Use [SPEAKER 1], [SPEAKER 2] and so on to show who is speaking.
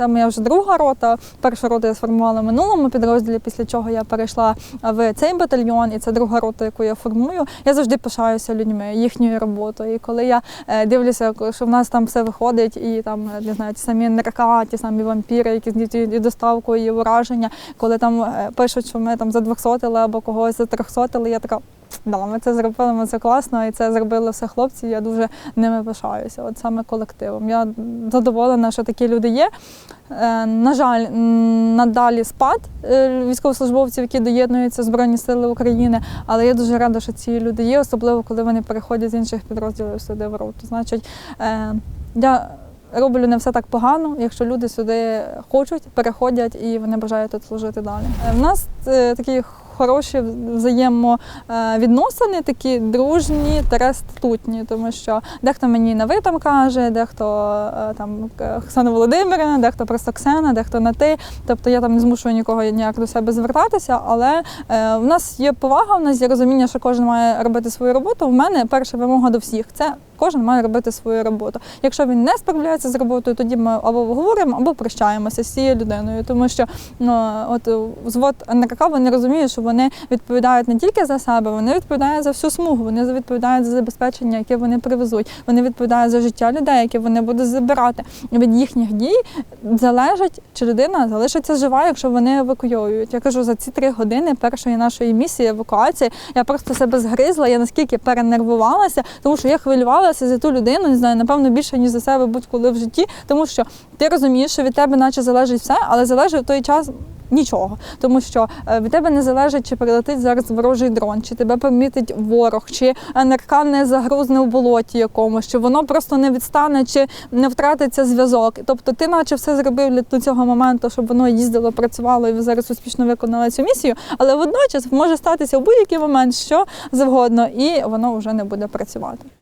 [SPEAKER 1] Це моя вже друга рота. Першу роту я сформувала в минулому підрозділі, після чого я перейшла в цей батальйон, і це друга рота, яку я формую. Я завжди пишаюся людьми, їхньою роботою. І коли я е, дивлюся, що в нас там все виходить, і там е, не знаю, ті самі НРК, ті самі вампіри, які здійснюють і доставку, і ураження, коли там е, пишуть, що ми там за 200 або когось за 300, я така. Да, ми це зробили, ми це класно, і це зробили все хлопці. Я дуже ними пишаюся, от саме колективом. Я задоволена, що такі люди є. Е, На жаль, надалі спад е, військовослужбовців, які доєднуються Збройні Сили України, але я дуже рада, що ці люди є, особливо коли вони переходять з інших підрозділів сюди в роту. Значить, е, я роблю не все так погано, якщо люди сюди хочуть, переходять і вони бажають тут служити далі. В нас такі хороші взаємовідносини, такі дружні та статутні, тому що дехто мені на ви там каже, дехто е, там е, Оксана Володимирівна, дехто просто Ксена, дехто на ти. Тобто я там не змушую нікого ніяк до себе звертатися, але е, в нас є повага, в нас є розуміння, що кожен має робити свою роботу. У мене перша вимога до всіх це. Кожен має робити свою роботу. Якщо він не справляється з роботою, тоді ми або говоримо, або прощаємося з цією людиною, тому що ну от звод НРК вони розуміють, що вони відповідають не тільки за себе, вони відповідають за всю смугу. Вони відповідають за забезпечення, яке вони привезуть. Вони відповідають за життя людей, які вони будуть забирати. Від їхніх дій залежить, чи людина залишиться жива, якщо вони евакуюють. Я кажу, за ці три години першої нашої місії евакуації я просто себе згризла. Я наскільки перенервувалася, тому що я хвилювалася за ту людину, не знаю, напевно, більше ніж за себе будь-коли в житті, тому що ти розумієш, що від тебе, наче залежить все, але залежить в той час. Нічого, тому що е, від тебе не залежить, чи прилетить зараз ворожий дрон, чи тебе помітить ворог, чи НРК не загрузне в болоті якомусь, чи воно просто не відстане, чи не втратиться зв'язок. Тобто ти, наче все зробив до цього моменту, щоб воно їздило, працювало і ви зараз успішно виконали цю місію, але водночас може статися в будь-який момент що завгодно, і воно вже не буде працювати.